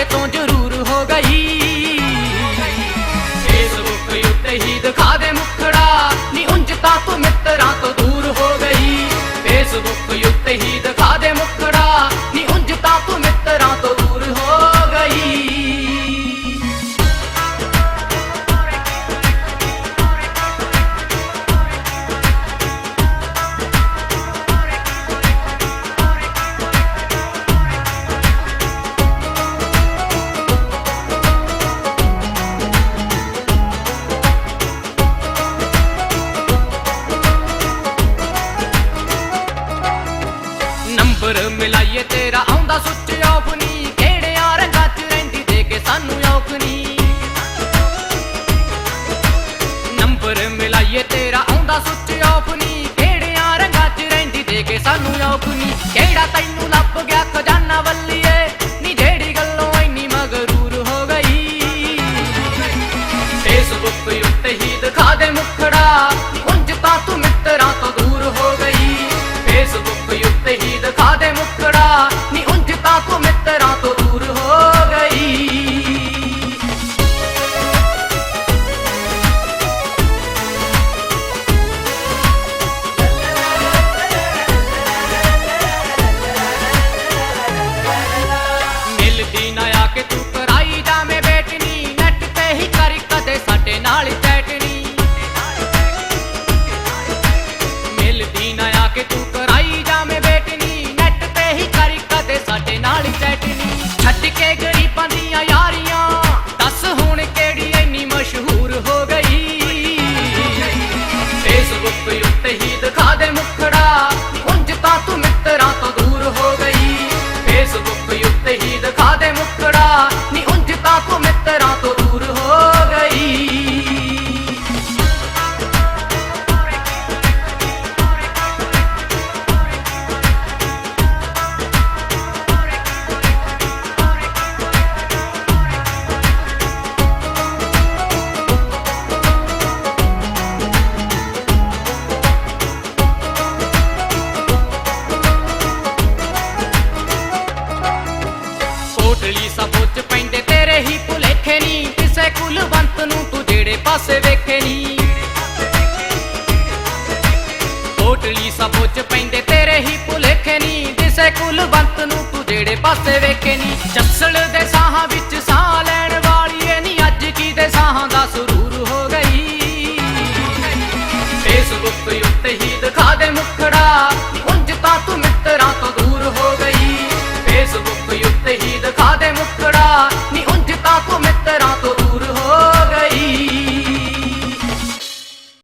reggaetón number ਮਿਲਾਈਏ ਤੇਰਾ, ਆਉਂਦਾ switch off ਨਹੀਂ ਕਿਹੜਿਆਂ ਰੰਗਾਂ 'ਚ ਰਹਿੰਦੀ ਦੇ ਕੇ ਸਾਨੂੰ ਔਖ ਨਹੀਂ ਨੰਬਰ ਮਿਲਾਈਏ ਤੇਰਾ, ਆਉਂਦਾ ਸੁੱਚ ਆਫ ਨਹੀਂ ਕਿਹੜਿਆਂ ਰੰਗਾਂ 'ਚ ਰਹਿੰਦੀ ਦੇ ਕੇ ਸਾਨੂੰ ਔਖ ਨਹੀਂ ਕਿਹੜਾ ਤੈਨੂੰ ਕੁਲਵੰਤ ਨੂੰ ਤੂੰ ਜਿਹੜੇ ਪਾਸੇ ਵੇਖੇ ਨੀ। ਕੋਟਲੀ ਸਪੋਚ ਪੈਂਦੇ, ਤੇਰੇ ਹੀ ਭੁਲੇਖੇ ਨੀ। ਦਿਸੇ ਕੁਲਵੰਤ ਨੂੰ ਤੂੰ ਜਿਹੜੇ ਪਾਸੇ ਵੇਖੇ ਨੀ। ਜੱਸਲ ਦੇ